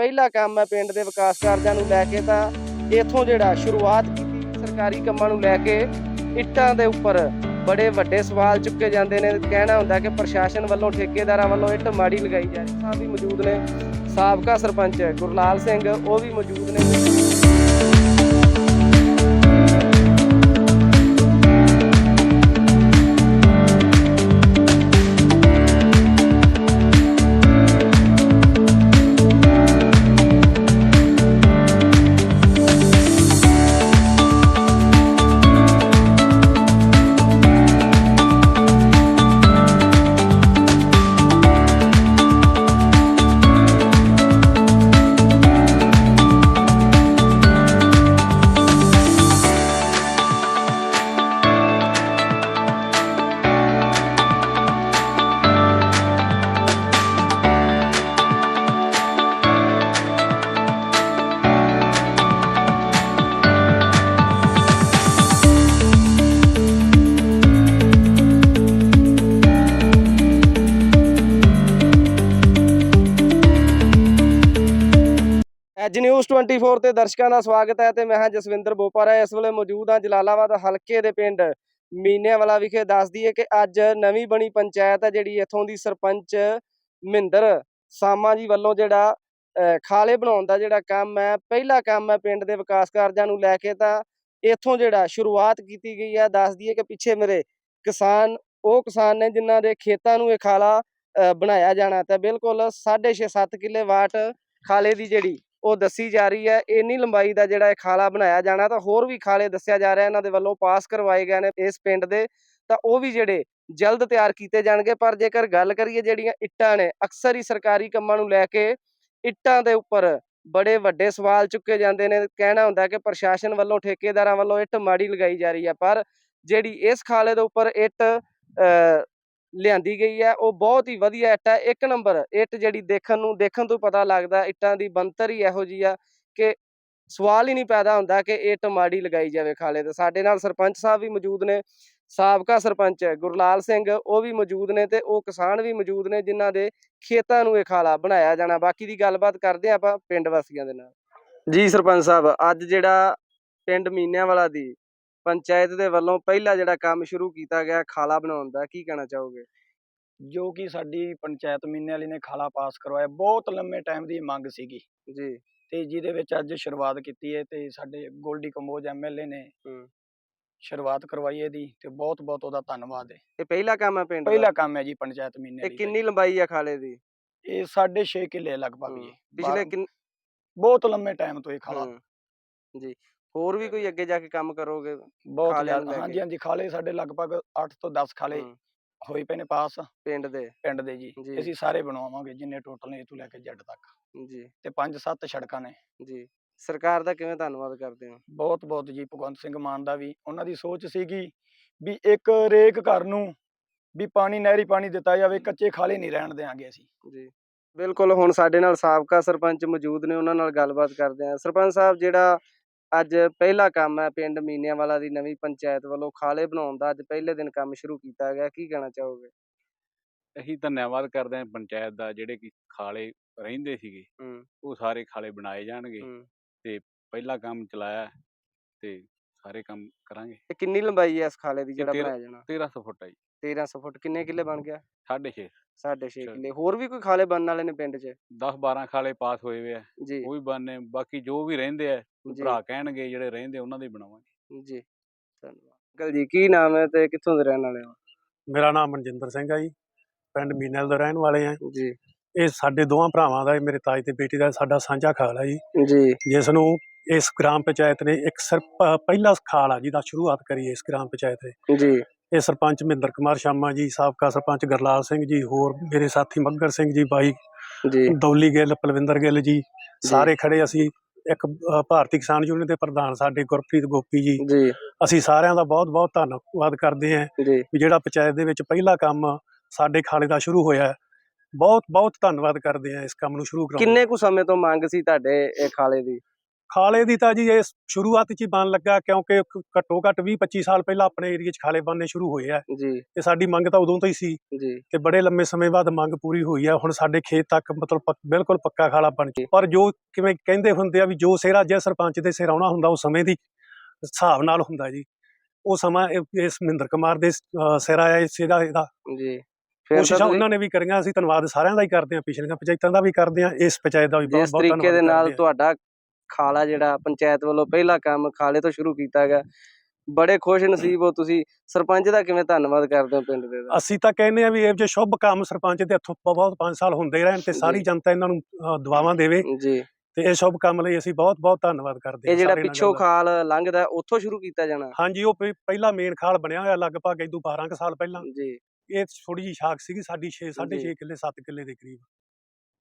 ਪਹਿਲਾ ਕੰਮ ਹੈ ਪਿੰਡ ਦੇ ਵਿਕਾਸ ਕਾਰਜਾਂ ਨੂੰ ਲੈ ਕੇ ਤਾਂ ਇਥੋਂ ਜਿਹੜਾ ਸ਼ੁਰੂਆਤ ਕੀਤੀ ਸਰਕਾਰੀ ਕੰਮਾਂ ਨੂੰ ਲੈ ਕੇ ਇੱਟਾਂ ਦੇ ਉੱਪਰ ਬੜੇ ਵੱਡੇ ਸਵਾਲ ਚੁੱਕੇ ਜਾਂਦੇ ਨੇ। ਕਹਿਣਾ ਹੁੰਦਾ ਕਿ ਪ੍ਰਸ਼ਾਸਨ ਵੱਲੋਂ, ਠੇਕੇਦਾਰਾਂ ਵੱਲੋਂ ਇੱਟ ਮਾੜੀ ਲਗਾਈ ਜਾ ਰਹੀ ਸਾਹਿਬ ਵੀ ਮੌਜੂਦ ਨੇ। ਸਾਬਕਾ ਸਰਪੰਚ ਗੁਰਲਾਲ ਸਿੰਘ, ਉਹ ਵੀ ਮੌਜੂਦ ਨੇ। ਐਜ ਨਿਊਜ਼ 24 ਤੇ ਦਰਸ਼ਕਾਂ ਦਾ ਸਵਾਗਤ ਹੈ ਤੇ ਮੈਂ ਹਾਂ ਜਸਵਿੰਦਰ ਬੋਪਾਰਾ ਇਸ ਵੇਲੇ ਮੌਜੂਦ ਹਾਂ ਜਲਾਲਾਬਾਦ ਹਲਕੇ ਦੇ ਪਿੰਡ ਮੀਨਿਆਵਾਲਾ ਵਿਖੇ। ਦੱਸਦੀ ਹੈ ਕਿ ਅੱਜ ਨਵੀਂ ਬਣੀ ਪੰਚਾਇਤ ਹੈ ਜਿਹੜੀ ਇੱਥੋਂ ਦੀ ਸਰਪੰਚ ਮਹਿੰਦਰ ਸਾਮਾ ਜੀ ਵੱਲੋਂ ਜਿਹੜਾ ਖਾਲੇ ਬਣਾਉਣ ਦਾ ਜਿਹੜਾ ਕੰਮ ਹੈ, ਪਹਿਲਾ ਕੰਮ ਹੈ ਪਿੰਡ ਦੇ ਵਿਕਾਸ ਕਾਰਜਾਂ ਨੂੰ ਲੈ ਕੇ ਤਾਂ ਇੱਥੋਂ ਜਿਹੜਾ ਸ਼ੁਰੂਆਤ ਕੀਤੀ ਗਈ ਹੈ। ਦੱਸਦੀ ਹੈ ਕਿ ਪਿੱਛੇ ਮੇਰੇ ਕਿਸਾਨ, ਉਹ ਕਿਸਾਨ ਨੇ ਜਿਨ੍ਹਾਂ ਦੇ ਖੇਤਾਂ ਨੂੰ ਇਹ ਖਾਲਾ ਬਣਾਇਆ ਜਾਣਾ ਤਾਂ ਬਿਲਕੁਲ 6.5 7 ਕਿੱਲੇ ਵਾਟ ਖਾਲੇ ਦੀ ਜਿਹੜੀ ਉਹ ਦੱਸੀ ਜਾ ਰਹੀ ਹੈ ਇੰਨੀ ਲੰਬਾਈ ਦਾ ਜਿਹੜਾ ਇਹ ਖਾਲਾ ਬਣਾਇਆ ਜਾਣਾ ਤਾਂ ਹੋਰ ਵੀ ਖਾਲੇ ਦੱਸਿਆ ਜਾ ਰਿਹਾ ਇਹਨਾਂ ਦੇ ਵੱਲੋਂ ਪਾਸ ਕਰਵਾਏ ਗਏ ਨੇ ਇਸ ਪਿੰਡ ਦੇ ਤਾਂ ਉਹ ਵੀ ਜਿਹੜੇ ਜਲਦ ਤਿਆਰ ਕੀਤੇ ਜਾਣਗੇ ਪਰ ਜੇਕਰ ਗੱਲ ਕਰੀਏ ਜਿਹੜੀਆਂ ਇੱਟਾਂ ਨੇ ਅਕਸਰ ਹੀ ਸਰਕਾਰੀ ਕੰਮਾਂ ਨੂੰ ਲੈ ਕੇ ਇੱਟਾਂ ਦੇ ਉੱਪਰ ਬੜੇ ਵੱਡੇ ਸਵਾਲ ਚੁੱਕੇ ਜਾਂਦੇ ਨੇ ਕਹਿਣਾ ਹੁੰਦਾ ਕਿ ਪ੍ਰਸ਼ਾਸਨ ਵੱਲੋਂ ਠੇਕੇਦਾਰਾਂ ਵੱਲੋਂ ਇੱਟ ਮਾੜੀ ਲਗਾਈ ਜਾ ਰਹੀ ਹੈ ਪਰ ਜਿਹੜੀ ਇਸ ਖਾਲੇ ਦੇ ਉੱਪਰ ਇੱਟ ਅਹ, ਲਿਆਂਦੀ ਗਈ ਹੈ, ਉਹ ਬਹੁਤ ਹੀ ਵਧੀਆ ਇੱਟ ਹੈ। ਇੱਕ ਨੰਬਰ ਇੱਟ ਜਿਹੜੀ ਦੇਖਣ ਨੂੰ, ਦੇਖਣ ਤੋਂ ਪਤਾ ਲੱਗਦਾ ਇੱਟਾਂ ਦੀ ਬਣਤਰ ਹੀ ਇਹੋ ਜਿਹੀ ਆ ਕਿ ਸਵਾਲ ਹੀ ਨਹੀਂ ਪੈਦਾ ਹੁੰਦਾ ਕਿ ਇੱਟ ਮਾੜੀ ਲਗਾਈ ਜਾਵੇ ਖਾਲੇ ਤੇ। ਸਾਡੇ ਨਾਲ ਸਰਪੰਚ ਸਾਹਿਬ ਵੀ ਮੌਜੂਦ ਨੇ, ਸਾਬਕਾ ਸਰਪੰਚ ਗੁਰਲਾਲ ਸਿੰਘ, ਉਹ ਵੀ ਮੌਜੂਦ ਨੇ ਤੇ ਉਹ ਕਿਸਾਨ ਵੀ ਮੌਜੂਦ ਨੇ ਜਿਨ੍ਹਾਂ ਦੇ ਖੇਤਾਂ ਨੂੰ ਇਹ ਖਾਲਾ ਬਣਾਇਆ ਜਾਣਾ। ਬਾਕੀ ਦੀ ਗੱਲਬਾਤ ਕਰਦੇ ਹਾਂ ਆਪਾਂ ਪਿੰਡ ਵਾਸੀਆਂ ਦੇ ਨਾਲ। ਜੀ ਸਰਪੰਚ ਸਾਹਿਬ, ਅੱਜ ਜਿਹੜਾ ਪਿੰਡ ਮੀਨਿਆਂ ਵਾਲਾ ਦੀ ਪੰਚਾਇਤ ਦੇ ਵੱਲੋਂ ਪਹਿਲਾ ਜਿਹੜਾ ਕੰਮ ਸ਼ੁਰੂ ਕੀਤਾ ਗਿਆ ਖਾਲਾ ਬਣਾਉਣ ਦਾ ਕੀ ਕਹਿਣਾ ਚਾਹੋਗੇ ਜੋ ਕਿ ਸਾਡੀ ਪੰਚਾਇਤ ਮਹੀਨੇ ਵਾਲੀ ਨੇ ਖਾਲਾ ਪਾਸ ਕਰਵਾਇਆ ਬਹੁਤ ਲੰਮੇ ਟਾਈਮ ਦੀ ਮੰਗ ਸੀਗੀ ਜੀ ਤੇ ਜਿਹਦੇ ਵਿੱਚ ਅੱਜ ਸ਼ੁਰੂਆਤ ਕੀਤੀ ਹੈ ਤੇ ਸਾਡੇ ਗੋਲਡੀ ਕੰਬੋਜ ਐਮਐਲਏ ਨੇ ਹੂੰ। ਸ਼ੁਰੂਆਤ ਕਰਵਾਈ ਇਹਦੀ ਤੇ ਬਹੁਤ ਬਹੁਤ ਉਹਦਾ ਧੰਨਵਾਦ ਹੈ ਇਹ ਪਹਿਲਾ ਕੰਮ ਹੈ ਪਿੰਡ ਦਾ? ਪਹਿਲਾ ਕੰਮ ਹੈ ਜੀ ਪੰਚਾਇਤ ਮਹੀਨੇ ਇਹ ਕਿੰਨੀ ਲੰਬਾਈ ਆ ਖਾਲੇ ਦੀ ਦਾ। ਇਹ 6.5 ਕਿੱਲੇ ਲਗਭਗ ਹੂੰ। ਜੀ ਪਿਛਲੇ ਬਹੁਤ ਲੰਮੇ ਟਾਈਮ ਤੋਂ ਇਹ ਖਾਲਾ ਹੂੰ। ਜੀ ਹੋਰ ਵੀ ਕੋਈ ਅੱਗੇ ਜਾ ਕੇ ਕੰਮ ਕਰੋਗੇ ਬਹੁਤ ਖਾਲਿਆਂ ਨੂੰ ਜ਼ਿਆਦਾ ਲੈ ਹਾਂਜੀ ਕੇ। ਹਾਂਜੀ ਖਾਲੇ ਸਾਡੇ ਲਗਭਗ 8 ਤੋਂ 10 ਖਾਲੇ ਹੂੰ, ਹੋਏ ਪਏ ਨੇ ਪਾਸ। ਪਿੰਡ ਦੇ? ਪਿੰਡ ਦੇ ਜੀ। ਜੀ। ਅਸੀਂ ਸਾਰੇ ਬਣਵਾਵਾਂਗੇ ਜਿੰਨੇ ਟੋਟਲ ਨੇ ਇਹ ਤੋਂ ਲੈ ਕੇ ਜੱਟ ਤੱਕ। ਜੀ। ਤੇ 5-7 ਸੜਕਾਂ ਨੇ। ਜੀ। ਸਰਕਾਰ ਦਾ ਕਿਵੇਂ ਧੰਨਵਾਦ ਕਰਦੇ ਹੋ? ਬਹੁਤ ਬਹੁਤ ਜੀ ਭਗਵੰਤ ਸਿੰਘ ਮਾਨ ਦਾ ਵੀ। ਉਹਨਾਂ ਦੀ ਸੋਚ ਸੀਗੀ ਵੀ ਇੱਕ ਰੇਕ ਘਰ ਨੂੰ ਵੀ ਪਾਣੀ ਨਹਿਰੀ ਪਾਣੀ ਦਿੱਤਾ ਜਾਵੇ ਕੱਚੇ ਖਾਲੇ ਨਹੀਂ ਰਹਿਣ ਦੇਾਂਗੇ ਅਸੀਂ। ਜੀ। ਬਿਲਕੁਲ ਹੁਣ ਸਾਡੇ ਨਾਲ ਸਾਬਕਾ ਸਰਪੰਚ ਮੌਜੂਦ ਨੇ ਉਹਨਾਂ ਨਾਲ ਗੱਲਬਾਤ ਕਰਦੇ ਹਾਂ। ਸਰਪੰਚ ਸਾਹਿਬ ਜਿਹੜਾ ਅੱਜ ਪਹਿਲਾ ਕੰਮ ਹੈ ਪਿੰਡ ਮੀਨਿਆਂ ਵਾਲਾ ਦੀ ਨਵੀਂ ਪੰਚਾਇਤ ਵੱਲੋਂ ਖਾਲੇ ਬਣਾਉਣ ਦਾ ਅੱਜ ਪਹਿਲੇ ਦਿਨ ਕੰਮ ਸ਼ੁਰੂ ਕੀਤਾ ਗਿਆ ਕੀ ਕਹਿਣਾ ਚਾਹੋਗੇ? ਅਸੀਂ ਧੰਨਵਾਦ ਕਰਦੇ ਹਾਂ ਪੰਚਾਇਤ ਦਾ ਜਿਹੜੇ ਕਿ ਖਾਲੇ ਰਹਿੰਦੇ ਸੀਗੇ ਹੂੰ। ਉਹ ਸਾਰੇ ਖਾਲੇ ਬਣਾਏ ਜਾਣਗੇ ਹੂੰ। ਪਹਿਲਾ ਕੰਮ ਚਲਾਇਆ ਹੈ ਤੇ ਸਾਰੇ ਕੰਮ ਕਰਾਂਗੇ। ਤੇ ਕਿੰਨੀ ਲੰਬਾਈ ਹੈ ਇਸ ਖਾਲੇ ਦੀ ਜਿਹੜਾ ਬਣਾਇਆ ਜਾਣਾ? 1300 ਫੁੱਟ ਹੈ ਜੀ। 1300 ਫੁੱਟ ਕਿੰਨੇ ਕਿੱਲੇ ਬਣ ਗਿਆ? 6.5 ਸਾਢੇ ਛੇ ਅੱਛਾ। ਕਿੱਲੇ ਹੋਰ ਵੀ ਕੋਈ ਖਾਲੇ ਬਣਨ ਵਾਲੇ ਨੇ ਪਿੰਡ 'ਚ? 10 12 ਖਾਲੇ ਪਾਸ ਹੋਏ ਹੋਏ ਆ ਜੀ। ਉਹ ਵੀ ਬਣਨੇ ਬਾਕੀ ਜੋ ਵੀ ਰਹਿੰਦੇ ਆ ਕੋਈ ਜੀ। ਭਰਾ ਕਹਿਣਗੇ ਜਿਹੜੇ ਰਹਿੰਦੇ ਉਹਨਾਂ ਦੇ ਹੀ ਬਣਾਵਾਂਗੇ। ਜੀ ਧੰਨਵਾਦ। ਅੰਕਲ ਜੀ ਕੀ ਨਾਮ ਹੈ ਤੇ ਕਿੱਥੋਂ ਦੇ ਰਹਿਣ ਵਾਲੇ ਹੋ? ਮੇਰਾ ਨਾਮ ਮਨਜਿੰਦਰ ਸਿੰਘ ਆ ਜੀ ਪਿੰਡ ਮੀਨਲ ਦੇ ਰਹਿਣ ਵਾਲੇ ਆ। ਜੀ। ਇਹ ਸਾਡੇ ਦੋਵਾਂ ਭਰਾਵਾਂ ਦਾ ਇਹ ਮੇਰੇ ਤਾਜ ਤੇ ਬੇਟੀ ਦਾ ਸਾਡਾ ਸਾਂਝਾ ਖਾਲ ਆ ਜੀ। ਜੀ। ਜਿਸ ਨੂੰ ਇਸ ਗ੍ਰਾਮ ਪੰਚਾਇਤ ਨੇ ਇੱਕ ਸਿਰਫ ਪਹਿਲਾ ਖਾਲ ਆ ਜਿਹਦਾ ਸ਼ੁਰੂਆਤ ਕਰੀ ਇਸ ਗ੍ਰਾਮ ਪੰਚਾਇਤ ਨੇ। ਜੀ। ਇਹ ਸਰਪੰਚ ਮਹਿੰਦਰ ਕੁਮਾਰ ਸ਼ਰਮਾ ਜੀ ਸਾਬਕਾ ਸਰਪੰਚ ਗਰਲਾਲ ਸਿੰਘ ਜੀ ਹੋਰ ਮੇਰੇ ਸਾਥੀ ਮੱਗਰ ਸਿੰਘ ਜੀ ਬਾਈ ਜੀ। ਦੌਲੀ ਗਿੱਲ ਪਲਵਿੰਦਰ ਗਿੱਲ ਜੀ ਸਾਰੇ ਖੜੇ ਅਸੀਂ ਇੱਕ ਭਾਰਤੀ ਕਿਸਾਨ ਯੂਨੀਅਨ ਦੇ ਪ੍ਰਧਾਨ ਸਾਡੇ ਗੁਰਪ੍ਰੀਤ ਗੋਪੀ ਜੀ। ਜੀ। ਅਸੀਂ ਸਾਰਿਆਂ ਦਾ ਬਹੁਤ ਬਹੁਤ ਧੰਨਵਾਦ ਕਰਦੇ ਹਾਂ ਵੀ ਜਿਹੜਾ ਪੰਚਾਇਤ ਦੇ ਵਿੱਚ ਪਹਿਲਾ ਕੰਮ ਸਾਡੇ ਖਾਲੇ ਦਾ ਸ਼ੁਰੂ ਹੋਇਆ। ਬਹੁਤ ਬਹੁਤ ਧੰਨਵਾਦ ਕਰਦੇ ਹਾਂ ਇਸ ਕੰਮ ਨੂੰ ਸ਼ੁਰੂ ਕਰਾਉਣ ਕਿੰਨੇ ਕੁ ਸਮੇਂ ਤੋਂ ਮੰਗ ਸੀ ਤੁਹਾਡੇ ਇਹ ਖਾਲੇ ਦੀ? ਖਾਲੇ ਦੀ ਤਾਂ ਜੀ ਇਹ ਸ਼ੁਰੂਆਤ 'ਚ ਹੀ ਬਣ ਲੱਗਾ ਕਿਉਂਕਿ ਘੱਟੋ ਘੱਟ 20 25 ਸਾਲ ਪਹਿਲਾਂ ਆਪਣੇ ਏਰੀਆ 'ਚ ਖਾਲੇ ਬਣਨੇ ਸ਼ੁਰੂ ਹੋਏ ਆ। ਜੀ। ਤੇ ਸਾਡੀ ਮੰਗ ਤਾਂ ਉਦੋਂ ਤੋਂ ਹੀ ਸੀ ਜੀ। ਤੇ ਬੜੇ ਲੰਮੇ ਸਮੇਂ ਬਾਅਦ ਮੰਗ ਪੂਰੀ ਹੋਈ ਆ ਹੁਣ ਸਾਡੇ ਖੇਤ ਤੱਕ ਮਤਲਬ ਬਿਲਕੁਲ ਪੱਕਾ ਖਾਲਾ ਬਣ ਗਿਆ ਪਰ ਜੋ ਕਿਵੇਂ ਕਹਿੰਦੇ ਹੁੰਦੇ ਆ ਵੀ ਜੋ ਸਿਹਰਾ ਜੇ ਸਰਪੰਚ ਦੇ ਸਿਰ ਆਉਣਾ ਹੁੰਦਾ ਉਹ ਸਮੇਂ ਦੀ ਹਿਸਾਬ ਨਾਲ ਹੁੰਦਾ ਜੀ। ਉਹ ਸਮਾਂ ਇਸ ਮਹਿੰਦਰ ਕੁਮਾਰ ਦੇ ਸਿਰ ਆਇਆ ਇਸ ਇਹਦਾ। ਜੀ। ਕੋਸ਼ਿਸ਼ਾਂ ਉਹਨਾਂ ਨੇ ਵੀ ਕਰੀਆਂ ਅਸੀਂ ਧੰਨਵਾਦ ਸਾਰਿਆਂ ਦਾ ਹੀ ਕਰਦੇ ਹਾਂ ਪਿਛਲੀਆਂ ਪੰਚਾਇਤਾਂ ਦਾ ਵੀ ਕਰਦੇ ਹਾਂ ਇਸ ਪੰਚਾਇਤ ਦਾ ਵੀ ਬਹੁਤ ਬਹੁਤ ਤਰੀਕੇ ਦੇ ਧੰਨਵਾਦ ਨਾਲ। ਤੁਹਾਡਾ ਖਾਲਾ ਜਿਹੜਾ ਪੰਚਾਇਤ ਵੱਲੋਂ ਪਹਿਲਾ ਕੰਮ ਖਾਲੇ ਤੋਂ ਸ਼ੁਰੂ ਕੀਤਾ ਗਿਆ। ਬੜੇ ਖੁਸ਼ ਨਸੀਬ ਹੋ ਤੁਸੀਂ। ਸਰਪੰਚ ਦਾ ਕਿਵੇਂ ਧੰਨਵਾਦ ਕਰਦੇ ਹੋ ਪਿੰਡ ਦੇ ਦਾ? ਅਸੀਂ ਤਾਂ ਕਹਿੰਦੇ ਆ ਵੀ ਇਹ ਜੇ ਸ਼ੁਭ ਕੰਮ ਸਰਪੰਚ ਦੇ ਹੱਥੋਂ ਬਹੁਤ 5 ਸਾਲ ਹੁੰਦੇ ਰਹਿਣ ਤੇ ਸਾਰੀ। ਜਨਤਾ ਇਹਨਾਂ ਨੂੰ ਦੁਆਵਾਂ ਦੇਵੇ ਜੀ। ਤੇ ਇਹ ਸ਼ੁਭ ਕੰਮ ਲਈ ਅਸੀਂ ਬਹੁਤ ਬਹੁਤ ਧੰਨਵਾਦ ਕਰਦੇ ਇਹ ਹਾਂ ਜਿਹੜਾ ਸਾਰੇ ਪਿੱਛੋਂ ਖਾਲ ਲੰਘਦਾ ਉੱਥੋਂ ਸ਼ੁਰੂ ਕੀਤਾ ਜਾਣਾ? ਹਾਂਜੀ ਉਹ ਪਹਿ- ਪਹਿਲਾ ਮੇਨ ਖਾਲ ਬਣਿਆ ਹੋਇਆ ਲਗਭਗ ਇਦੋਂ 12 ਕੁ ਸਾਲ ਪਹਿਲਾਂ। ਜੀ। ਇਹ ਥੋੜੀ ਜਿਹੀ ਸ਼ਾਖ ਸੀਗੀ ਸਾਡੀ 6 ਜੀ। 6.5 ਕਿੱਲੇ 7 ਕਿੱਲੇ ਦੇ ਕਰੀਬ।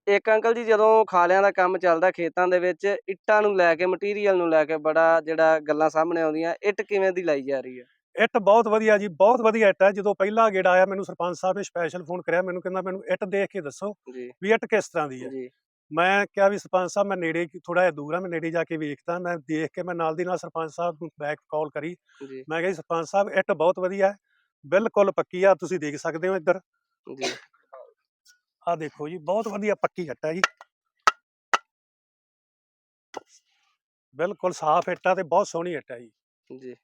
ਇੱਕ ਅੰਕਲ ਜੀ ਜਦੋਂ ਖਾਲਿਆਂ ਦਾ ਕੰਮ ਚੱਲਦਾ ਖੇਤਾਂ ਦੇ ਵਿੱਚ ਇੱਟਾਂ ਨੂੰ ਲੈ ਕੇ ਮਟੀਰੀਅਲ ਨੂੰ ਲੈ ਕੇ ਬੜਾ ਜਿਹੜਾ ਗੱਲਾਂ ਸਾਹਮਣੇ ਆਉਂਦੀਆਂ ਇੱਟ ਕਿਵੇਂ ਦੀ ਲਾਈ ਜਾ ਰਹੀ ਹੈ? ਇੱਟ ਬਹੁਤ ਵਧੀਆ ਜੀ ਬਹੁਤ ਵਧੀਆ ਇੱਟ ਹੈ। ਜਦੋਂ ਪਹਿਲਾ ਗੇੜਾ ਆਇਆ ਮੈਨੂੰ ਸਰਪੰਚ ਸਾਹਿਬ ਨੇ ਸਪੈਸ਼ਲ ਫੋਨ ਕਰਿਆ ਮੈਨੂੰ ਕਹਿੰਦਾ ਮੈਨੂੰ ਇੱਟ ਦੇਖ ਕੇ ਦੱਸੋ ਵੀ ਇੱਟ ਕਿਸ ਤਰ੍ਹਾਂ ਦੀ ਹੈ? ਮੈਂ ਕਿਹਾ ਵੀ ਸਰਪੰਚ ਸਾਹਿਬ ਮੈਂ ਨੇੜੇ ਥੋੜਾ ਜਿਹਾ ਦੂਰ ਆ ਮੈਂ ਨੇੜੇ ਜਾ ਕੇ ਵੇਖਦਾ ਮੈਂ ਦੇਖ ਕੇ ਮੈਂ ਨਾਲ ਦੀ ਨਾਲ ਸਰਪੰਚ ਸਾਹਿਬ ਨੂੰ ਬੈਕ ਕਾਲ ਕਰੀ। ਮੈਂ ਕਿਹਾ ਜੀ ਸਰਪੰਚ ਸਾਹਿਬ ਇੱਟ ਬਹੁਤ ਵਧੀਆ ਹੈ। ਬਿਲਕੁਲ ਪੱਕੀ ਆ ਤੁਸੀਂ ਦੇਖ ਸਕਦੇ ਹੋ ਇੱਧਰ। ਜੀ। ਆਹ ਦੇਖੋ ਜੀ, ਬਹੁਤ ਵਧੀਆ ਪੱਕੀ ਇੱਟ ਜੀ। ਬਿਲਕੁਲ ਸਾਫ਼ ਇੱਟ ਤੇ ਬਹੁਤ ਸੋਹਣੀ ਇੱਟ ਜੀ। ਜੀ।